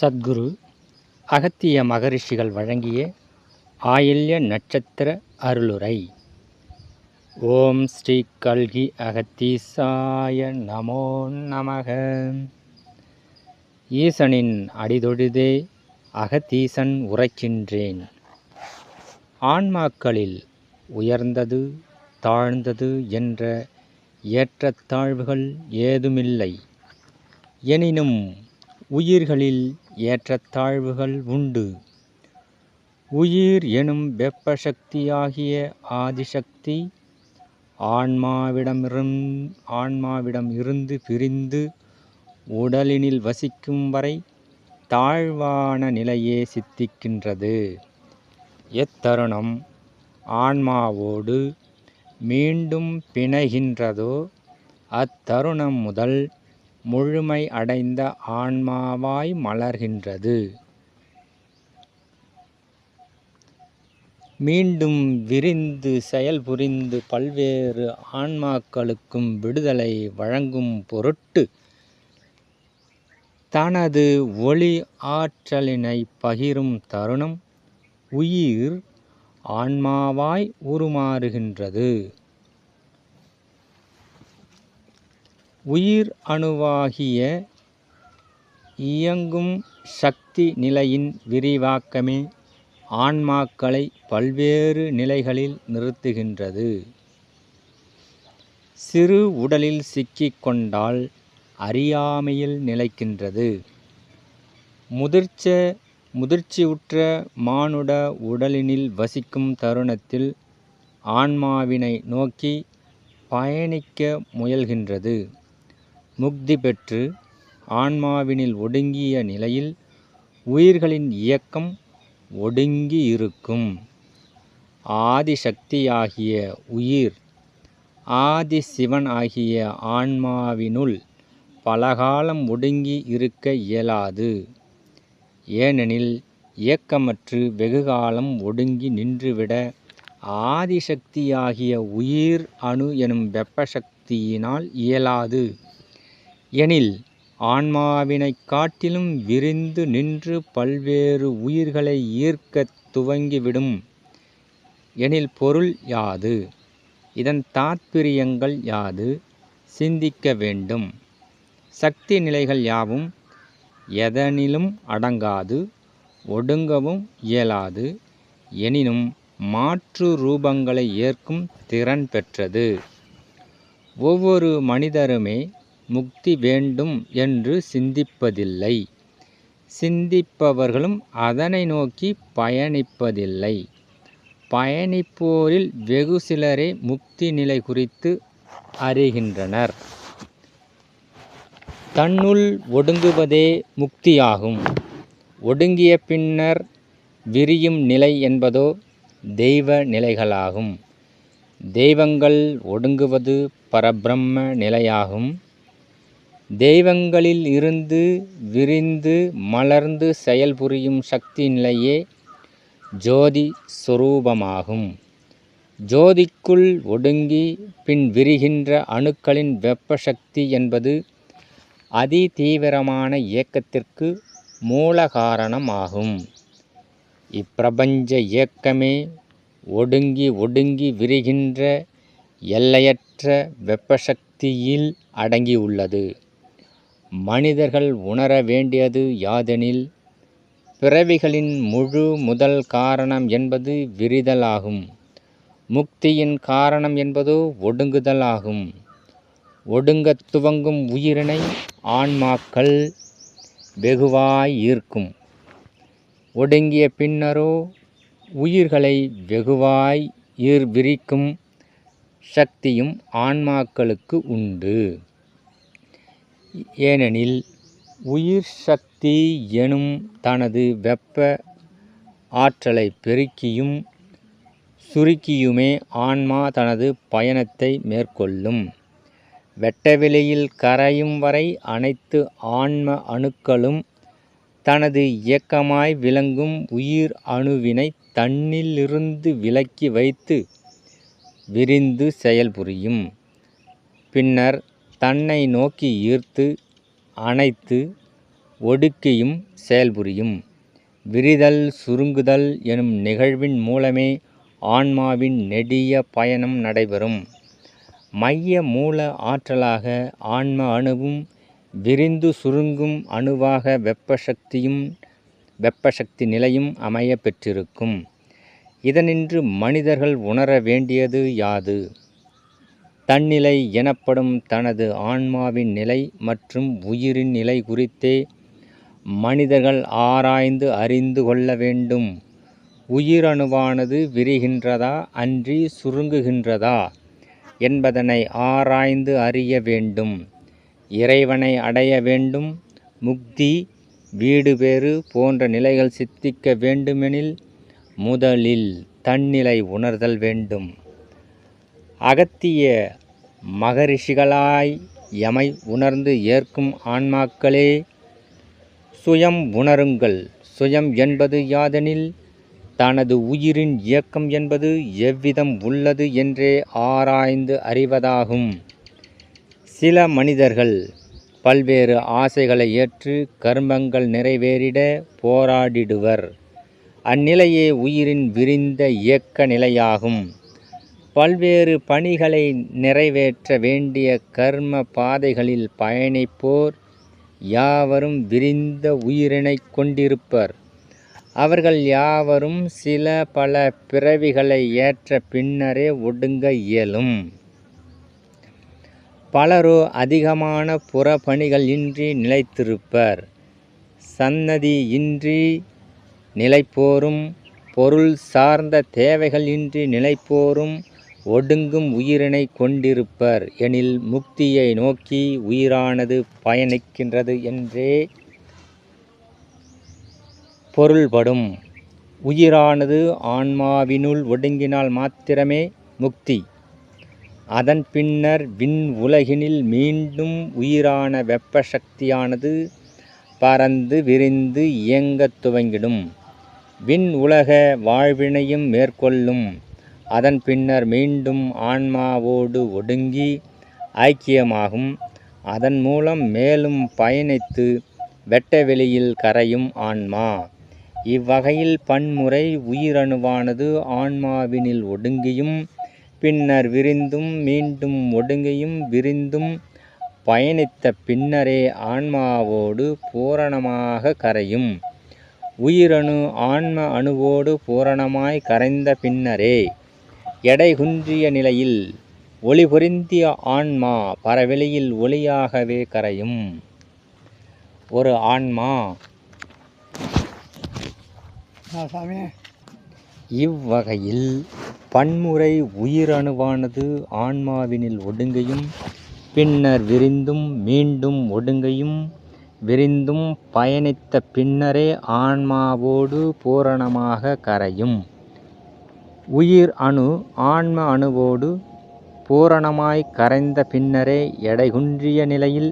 சத்குரு அகத்திய மகரிஷிகள் வழங்கிய ஆயில்ய நட்சத்திர அருளுரை. ஓம் ஸ்ரீ கல்கி அகத்தீசாய நமோ நமக. ஈசனின் அடிதொழுதே அகத்தீசன் உரைக்கின்றேன். ஆன்மாக்களில் உயர்ந்தது தாழ்ந்தது என்ற ஏற்றத்தாழ்வுகள் ஏதுமில்லை. எனினும் உயிர்களில் ஏற்றத்தாழ்வுகள் உண்டு. உயிர் எனும் வெப்ப சக்தியாகிய ஆதிசக்தி ஆன்மாவிடமிரும் ஆன்மாவிடம் இருந்து பிரிந்து உடலினில் வசிக்கும் வரை தாழ்வான நிலையே சித்திக்கின்றது. எத்தருணம் ஆன்மாவோடு மீண்டும் பிணைகின்றதோ அத்தருணம் முதல் முழுமை அடைந்த ஆன்மாவாய் மலர்கின்றது. மீண்டும் விரிந்து செயல்புரிந்து பல்வேறு ஆன்மாக்களுக்கும் விடுதலை வழங்கும் பொருட்டு தனது ஒளி ஆற்றலினை பகிரும் தருணம் உயிர் ஆன்மாவாய் உருமாறுகின்றது. உயிர் அணுவாகிய இயங்கும் சக்தி நிலையின் விரிவாக்கமே ஆன்மாக்களை பல்வேறு நிலைகளில் நிறுத்துகின்றது. சிறு உடலில் சிக்கிக்கொண்டால் அறியாமையில் நிலைக்கின்றது. முதிர்ச்ச முதிர்ச்சியுற்ற மானுட உடலினில் வசிக்கும் தருணத்தில் ஆன்மாவினை நோக்கி பயணிக்க முயல்கின்றது. முக்தி பெற்று ஆன்மாவினில் ஒடுங்கிய நிலையில் உயிர்களின் இயக்கம் ஒடுங்கி இருக்கும். ஆதிசக்தியாகிய உயிர் ஆதி சிவன் ஆகிய ஆன்மாவினுள் பலகாலம் ஒடுங்கி இருக்க இயலாது. ஏனெனில் இயக்கமற்று வெகுகாலம் ஒடுங்கி நின்றுவிட ஆதிசக்தியாகிய உயிர் அணு எனும் வெப்பசக்தியினால் இயலாது. எனில் ஆன்மாவினைக் காட்டிலும் விரிந்து நின்று பல்வேறு உயிர்களை ஈர்க்கத் துவங்கிவிடும். எனில் பொருள் யாது? இதன் தாத்பிரியங்கள் யாது? சிந்திக்க வேண்டும். சக்தி நிலைகள் யாவும்? எதனிலும் அடங்காது ஒடுங்கவும் இயலாது. எனினும் மாற்று ரூபங்களை ஏற்கும் திறன் பெற்றது. ஒவ்வொரு மனிதருமே முக்தி வேண்டும் என்று சிந்திப்பதில்லை. சிந்திப்பவர்களும் அதனை நோக்கி பயணிப்பதில்லை. பயணிப்போரில் வெகு சிலரே முக்தி நிலை குறித்து அறிகின்றனர். தன்னுள் ஒடுங்குவதே முக்தியாகும். ஒடுங்கிய பின்னர் விரியும் நிலை என்பதோ தெய்வ நிலைகளாகும். தெய்வங்கள் ஒடுங்குவது பரபிரம்ம நிலையாகும். தெய்வங்களில் இருந்து விரிந்து மலர்ந்து செயல்புரியும் சக்தி நிலையே ஜோதி சுரூபமாகும். ஜோதிக்குள் ஒடுங்கி பின் விரிகின்ற அணுக்களின் வெப்ப சக்தி என்பது அதி தீவிரமான இயக்கத்திற்கு மூல காரணமாகும். இப்பிரபஞ்ச இயக்கமே ஒடுங்கி ஒடுங்கி விரிகின்ற எல்லையற்ற வெப்பசக்தியில் அடங்கியுள்ளது. மனிதர்கள் உணர வேண்டியது யாதெனில் பிறவிகளின் முழு முதல் காரணம் என்பது விரிதலாகும். முக்தியின் காரணம் என்பதோ ஒடுங்குதல் ஆகும் ஒடுங்கத் துவங்கும் உயிரினை ஆன்மாக்கள் வெகுவாய் ஈர்க்கும். ஒடுங்கிய பின்னரோ உயிர்களை வெகுவாய் ஈர் விரிக்கும் சக்தியும் ஆன்மாக்களுக்கு உண்டு. ஏனெனில் உயிர் சக்தி எனும் தனது வெப்ப ஆற்றலை பெருக்கியும் சுருக்கியுமே ஆன்மா தனது பயணத்தை மேற்கொள்ளும். வெட்டவெளியில் கரையும் வரை அனைத்து ஆன்ம அணுக்களும் தனது இயக்கமாய் விளங்கும் உயிர் அணுவினை தன்னிலிருந்து விலக்கி வைத்து விரிந்து செயல்புரியும். பின்னர் தன்னை நோக்கி ஈர்த்து அணைத்து ஒடுக்கியும் செயல்புரியும். விரிதல் சுருங்குதல் எனும் நிகழ்வின் மூலமே ஆன்மாவின் நெடிய பயணம் நடைபெறும். மைய மூல ஆற்றலாக ஆன்ம அணுவும் விரிந்து சுருங்கும் அணுவாக வெப்பசக்தியும் வெப்பசக்தி நிலையும் அமைய பெற்றிருக்கும். இதனின்று மனிதர்கள் உணர வேண்டியது யாது? தன்னிலை எனப்படும் தனது ஆன்மாவின் நிலை மற்றும் உயிரின் நிலை குறித்தே மனிதர்கள் ஆராய்ந்து அறிந்து கொள்ள வேண்டும். உயிரணுவானது விரிகின்றதா? அன்றி சுருங்குகின்றதா? என்பதனை ஆராய்ந்து அறிய வேண்டும். இறைவனை அடைய வேண்டும். முக்தி வீடு பேறு போன்ற நிலைகள் சித்திக்க வேண்டுமெனில் முதலில் தன்னிலை உணர்தல் வேண்டும். அகத்திய மகரிஷிகளாய் எமை உணர்ந்து ஏற்கும் ஆன்மாக்களே சுயம் உணருங்கள். சுயம் என்பது யாதெனில்? தனது உயிரின் இயக்கம் என்பது எவ்விதம் உள்ளது என்றே ஆராய்ந்து அறிவதாகும். சில மனிதர்கள் பல்வேறு ஆசைகளை ஏற்று கர்மங்கள் நிறைவேறிட போராடிடுவர். அந்நிலையே உயிரின் விரிந்த இயக்க நிலையாகும். பல்வேறு பணிகளை நிறைவேற்ற வேண்டிய கர்ம பாதைகளில் பயணிப்போர் யாவரும் விரிந்த உயிரினை கொண்டிருப்பர். அவர்கள் யாவரும் சில பல பிறவிகளை ஏற்ற பின்னரே ஒடுங்க இயலும். பலரோ அதிகமான புறப்பணிகள் இன்றி நிலைத்திருப்பர். சன்னதி இன்றி நிலைப்போரும் பொருள் சார்ந்த தேவைகள் இன்றி நிலைப்போரும் ஒடுங்கும் உயிரினை கொண்டிருப்பர். எனில் முக்தியை நோக்கி உயிரானது பயணிக்கின்றது என்றே பொருள்படும். உயிரானது ஆன்மாவினுள் ஒடுங்கினால் மாத்திரமே முக்தி. அதன் பின்னர் விண் உலகினில் மீண்டும் உயிரான வெப்ப சக்தியானது பறந்து விரிந்து இயங்கத் துவங்கிடும். விண் உலக வாழ்வினையும் மேற்கொள்ளும். அதன் பின்னர் மீண்டும் ஆன்மாவோடு ஒடுங்கி ஐக்கியமாகும். அதன் மூலம் மேலும் பயணித்து வெட்டவெளியில் கரையும் ஆன்மா. இவ்வகையில் பன்முறை உயிரணுவானது ஆன்மாவினில் ஒடுங்கியும் பின்னர் விரிந்தும் மீண்டும் ஒடுங்கியும் விரிந்தும் பயணித்த பின்னரே ஆன்மாவோடு பூரணமாக கரையும். உயிரணு ஆன்ம அணுவோடு பூரணமாய் கரைந்த பின்னரே எடை குன்றிய நிலையில் ஒளி பொருந்திய ஆன்மா பரவெளியில் ஒளியாகவே கரையும். ஒரு ஆன்மா இவ்வகையில் பன்முறை உயிரணுவானது ஆன்மாவினில் ஒடுங்கியும் பின்னர் விரிந்தும் மீண்டும் ஒடுங்கியும் விரிந்தும் பயணித்த பின்னரே ஆன்மாவோடு பூரணமாக கரையும். உயிர் அணு ஆன்ம அணுவோடு பூரணமாய் கரைந்த பின்னரே எடைகுன்றிய நிலையில்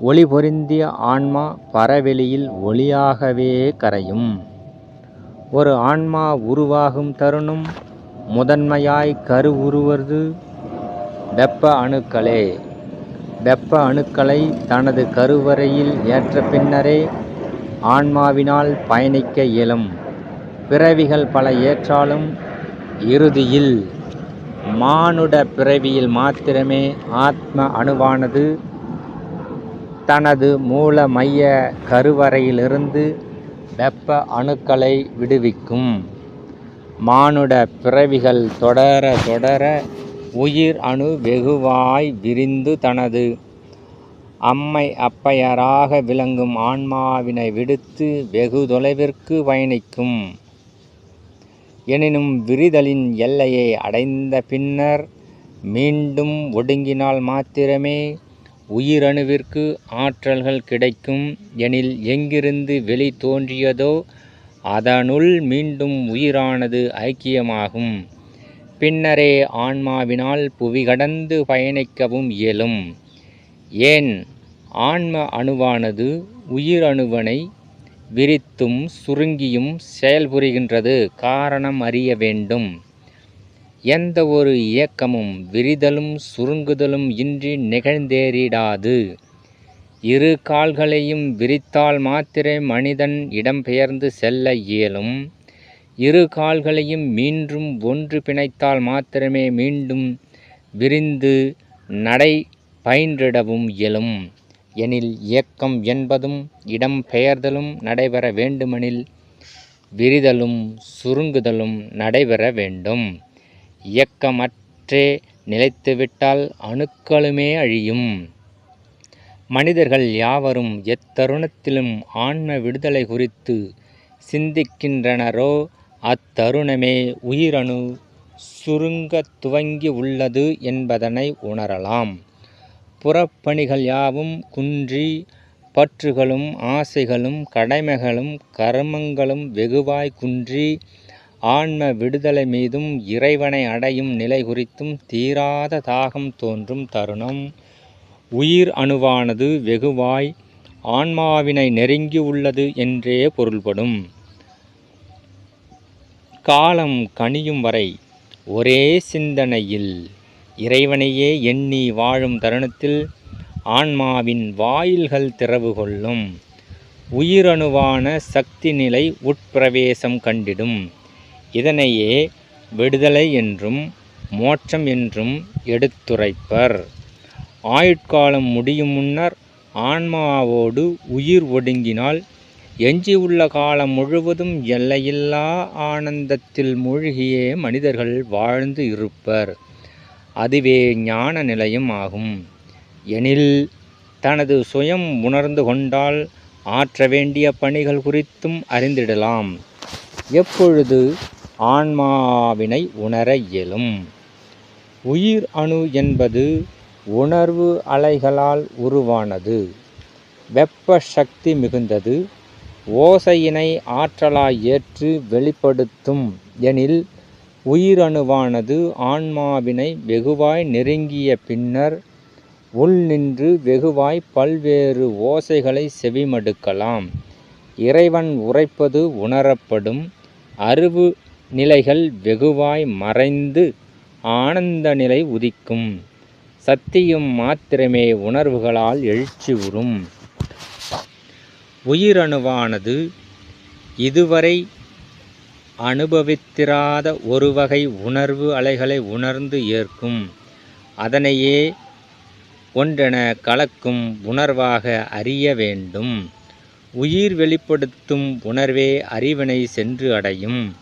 ஒளி பொருந்திய ஆன்மா பரவெளியில் ஒளியாகவே கரையும். ஒரு ஆன்மா உருவாகும் தருணம் முதன்மையாய் கரு உருவது வெப்ப அணுக்களே. வெப்ப அணுக்களை தனது கருவறையில் ஏற்ற பின்னரே ஆன்மாவினால் பயணிக்க இயலும். பிறவிகள் பல ஏற்றாலும் இறுதியில் மானுட பிறவியில் மாத்திரமே ஆத்ம அணுவானது தனது மூல மைய கருவறையிலிருந்து வெப்ப அணுக்களை விடுவிக்கும். மானுட பிறவிகள் தொடர தொடர உயிர் அணு வெகுவாய் விரிந்து தனது அம்மை அப்பையராக விளங்கும் ஆன்மாவினை விடுத்து வெகு தொலைவிற்கு பயணிக்கும். எனினும் விரிதலின் எல்லையை அடைந்த பின்னர் மீண்டும் ஒடுங்கினால் மாத்திரமே உயிரணுவிற்கு ஆற்றல்கள் கிடைக்கும் எனில் எங்கிருந்து வெளி தோன்றியதோ அதனுள் மீண்டும் உயிரானது ஐக்கியமாகும். பின்னரே ஆன்மாவினால் புவி கடந்து பயணிக்கவும் இயலும். ஏன்? ஆன்ம அணுவானது உயிரணுவனை விரித்தும் சுருங்கியும் செயல்புரிகின்றது. காரணம் அறிய வேண்டும். எந்த ஒரு இயக்கமும் விரிதலும் சுருங்குதலும் இன்றி நிகழ்ந்தேறிடாது. இரு கால்களையும் விரித்தால் மாத்திரே மனிதன் இடம்பெயர்ந்து செல்ல இயலும். இரு கால்களையும் மீண்டும் ஒன்று பிணைத்தால் மாத்திரமே மீண்டும் விரிந்து நடை பயின்றிடவும் இயலும். எனில் இயக்கம் என்பதும் இடம் பெயர்தலும் நடைபெற வேண்டுமெனில் விரிதலும் சுருங்குதலும் நடைபெற வேண்டும். இயக்கமற்றே நிலைத்துவிட்டால் அணுக்களுமே அழியும். மனிதர்கள் யாவரும் எத்தருணத்திலும் ஆன்ம விடுதலை குறித்து சிந்திக்கின்றனரோ அத்தருணமே உயிரணு சுருங்கத் துவங்கி உள்ளது என்பதனை உணரலாம். புறப்பணிகள் யாவும் குன்றி பற்றுகளும் ஆசைகளும் கடமைகளும் கர்மங்களும் வெகுவாய் குன்றி ஆன்ம விடுதலை மீதும் இறைவனை அடையும் நிலை குறித்தும் தீராத தாகம் தோன்றும் தருணம். உயிர் அணுவானது வெகுவாய் ஆன்மாவினை நெருங்கி உள்ளது என்றே பொருள்படும். காலம் கனியும் வரை ஒரே சிந்தனையில் இறைவனையே எண்ணி வாழும் தருணத்தில் ஆன்மாவின் வாயில்கள் திறவு கொள்ளும் உயிரணுவான சக்தி நிலை உட்பிரவேசம் கண்டிடும். இதனையே விடுதலை என்றும் மோட்சம் என்றும் எடுத்துரைப்பர். ஆயுட்காலம் முடியும் முன்னர் ஆன்மாவோடு உயிர் ஒடுங்கினால் எஞ்சியுள்ள காலம் முழுவதும் எல்லையில்லா ஆனந்தத்தில் மூழ்கியே மனிதர்கள் வாழ்ந்து இருப்பர். அதுவே ஞான நிலையும் ஆகும். எனில் தனது சுயம் உணர்ந்து கொண்டால் ஆற்ற வேண்டிய பணிகள் குறித்தும் அறிந்திடலாம். எப்பொழுது ஆன்மாவினை உணர இயலும்? உயிர் அணு என்பது உணர்வு அலைகளால் உருவானது. வெப்ப சக்தி மிகுந்தது. ஓசையினை ஆற்றலாய் ஏற்று வெளிப்படுத்தும். எனில் உயிரணுவானது ஆன்மாவினை வெகுவாய் நெருங்கிய பின்னர் உள் நின்று வெகுவாய் பல்வேறு ஓசைகளை செவிமடுக்கலாம். இறைவன் உரைப்பது உணரப்படும். அறிவு நிலைகள் வெகுவாய் மறைந்து ஆனந்த நிலை உதிக்கும். சத்தியும் மாத்திரமே உணர்வுகளால் எழுச்சி உறும். உயிரணுவானது இதுவரை அனுபவித்திராத ஒரு வகை உணர்வு அலைகளை உணர்ந்து ஏற்கும். அதனையே ஒன்றென கலக்கும் உணர்வாக அறிய வேண்டும். உயிர் வெளிப்படுத்தும் உணர்வே அறிவினை சென்று அடையும்.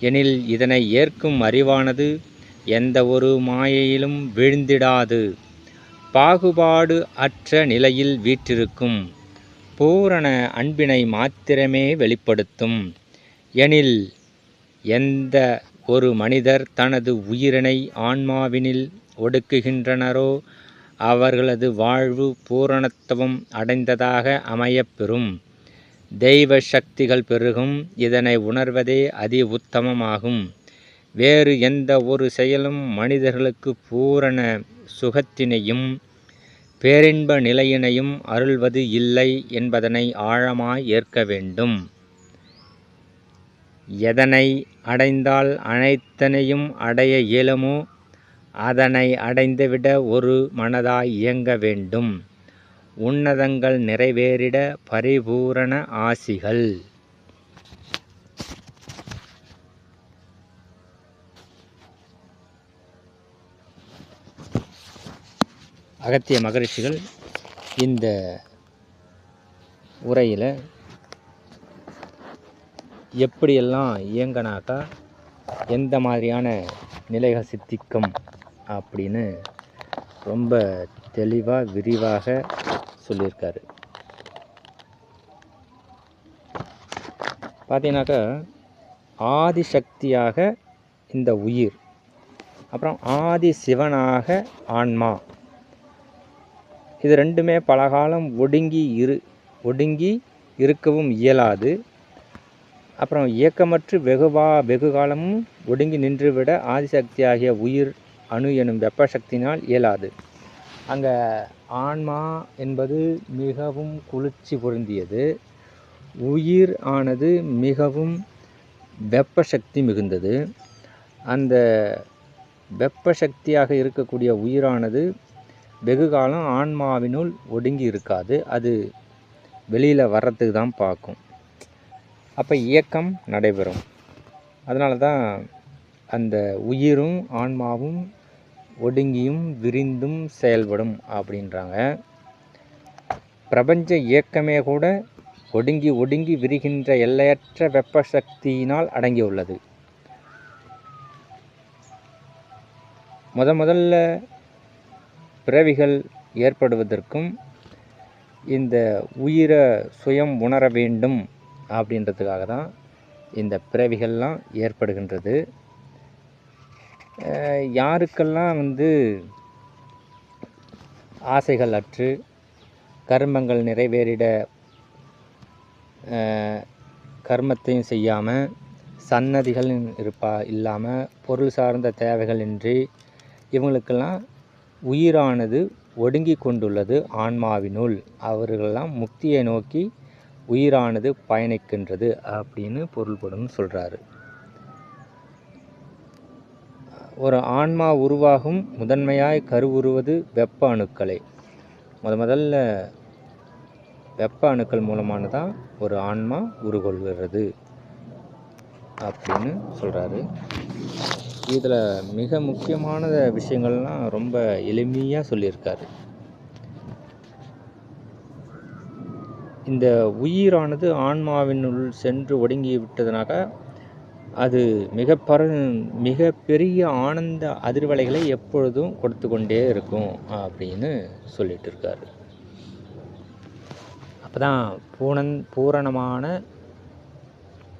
எனில் இதனை ஏற்கும் அறிவானது எந்த ஒரு மாயையிலும் வீழ்ந்திடாது. பாகுபாடு அற்ற நிலையில் வீற்றிருக்கும். பூரண அன்பினை மாத்திரமே வெளிப்படுத்தும். எனில் எந்த ஒரு மனிதர் தனது உயிரினை ஆன்மாவினில் ஒடுக்குகின்றனரோ அவர்களது வாழ்வு பூரணத்துவம் அடைந்ததாக அமையப்பெறும். தெய்வ சக்திகள் பெருகும் இதனை உணர்வதே அதி உத்தமமாகும். வேறு எந்த ஒரு செயலும் மனிதர்களுக்கு பூரண சுகத்தினையும் பேரின்ப நிலையினையும் அருள்வது இல்லை என்பதனை ஆழமாய் ஏற்க வேண்டும். எதனை அடைந்தால் அனைத்தனையும் அடைய இயலுமோ அதனை அடைந்துவிட ஒரு மனதாய் இயங்க வேண்டும். உன்னதங்கள் நிறைவேறிட பரிபூரண ஆசிகள். அகத்திய மகரிஷிகள் இந்த உரையில் எப்படியெல்லாம் இயங்கினாக்கா எந்த மாதிரியான நிலைகள் சித்திக்கும் அப்படின்னு ரொம்ப தெளிவாக விரிவாக சொல்லியிருக்காரு. பார்த்தீங்கன்னாக்கா ஆதிசக்தியாக இந்த உயிர் அப்புறம் ஆதி சிவனாக ஆன்மா இது ரெண்டுமே பலகாலம் ஒடுங்கி இரு ஒடுங்கி இருக்கவும் இயலாது. அப்புறம் இயக்கமற்று வெகுவா வெகு காலமும் ஒடுங்கி நின்றுவிட ஆதிசக்தி ஆகிய உயிர் அணு எனும் வெப்ப சக்தினால் இயலாது. அங்கே ஆன்மா என்பது மிகவும் குளிர்ச்சி பொருந்தியது. உயிர் ஆனது மிகவும் வெப்ப சக்தி மிகுந்தது. அந்த வெப்ப சக்தியாக இருக்கக்கூடிய உயிரானது வெகு காலம் ஆன்மாவினுள் ஒடுங்கி இருக்காது. அது வெளியில் வர்றதுக்கு தான் பார்க்கும். அப்போ இயக்கம் நடைபெறும். அதனால தான் அந்த உயிரும் ஆன்மாவும் ஒடுங்கியும் விரிந்தும் செயல்படும் அப்படின்றாங்க. பிரபஞ்ச இயக்கமே கூட ஒடுங்கி ஒடுங்கி விரிகின்ற எல்லையற்ற வெப்ப சக்தியினால் அடங்கியுள்ளது. முத முதல்ல பிறவிகள் ஏற்படுவதற்கும் இந்த உயிரை சுயம் உணர வேண்டும் அப்படின்றதுக்காக தான் இந்த பிறவிகள்லாம் ஏற்படுகின்றது. யாருக்கெல்லாம் வந்து ஆசைகள் அற்று கர்மங்கள் நிறைவேறிட கர்மத்தையும் செய்யாமல் சன்னதிகள் இருப்பா இல்லாமல் பொருள் சார்ந்த தேவைகள் இன்றி இவங்களுக்கெல்லாம் உயிரானது ஒடுங்கி கொண்டுள்ளது ஆன்மாவினுள். அவர்களெல்லாம் முக்தியை நோக்கி உயிரானது பயணிக்கின்றது அப்படின்னு பொருள்படும் சொல்கிறாரு ஒரு ஆன்மா உருவாகும் முதன்மையாய் கருவுருவது வெப்ப அணுக்களே. முத முதல்ல வெப்ப அணுக்கள் மூலமான தான் ஒரு ஆன்மா உருகொள்கிறது அப்படின்னு சொல்கிறாரு இதில் மிக முக்கியமான விஷயங்கள்லாம் ரொம்ப எளிமையாக சொல்லியிருக்காரு. இந்த உயிரானது ஆன்மாவினுள் சென்று ஒடுங்கி விட்டதுனாக்க அது மிக பர மிக பெரிய ஆனந்த அதிர்வலைகளை எப்பொழுதும் கொடுத்து கொண்டே இருக்கும் அப்படின்னு சொல்லிட்டு இருக்காரு அப்போ தான் பூனன் பூரணமான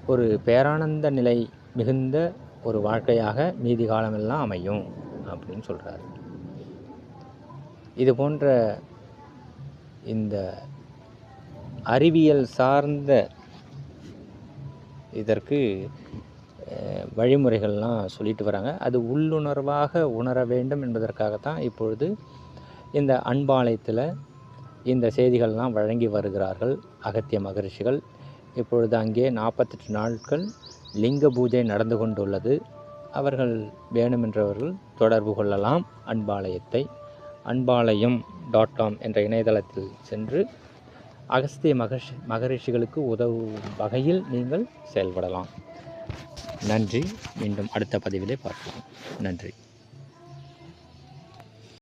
ஒரு பேரானந்த நிலை மிகுந்த ஒரு வாழ்க்கையாக மீதி காலமெல்லாம் அமையும் அப்படின்னு சொல்கிறாரு இது போன்ற இந்த அறிவியல் சார்ந்த இதற்கு வழிமுறைகள்லாம் சொல்லிட்டு வராங்க. அது உள்ளுணர்வாக உணர வேண்டும் என்பதற்காகத்தான் இப்பொழுது இந்த அன்பாலயத்தில் இந்த செய்திகள்லாம் வழங்கி வருகிறார்கள் அகத்திய மகரிஷிகள். இப்பொழுது அங்கே நாற்பத்தெட்டு நாட்கள் லிங்க பூஜை நடந்து கொண்டுள்ளது. அவர்கள் வேணுமென்றவர்கள் தொடர்பு கொள்ளலாம் அன்பாலயத்தை. அன்பாலயம் டாட் காம் என்ற இணையதளத்தில் சென்று அகஸ்திய மகர்ஷி மகரிஷிகளுக்கு உதவும் வகையில் நீங்கள் செயல்படலாம். நன்றி. மீண்டும் அடுத்த பதிவிலே பார்க்கலாம். நன்றி.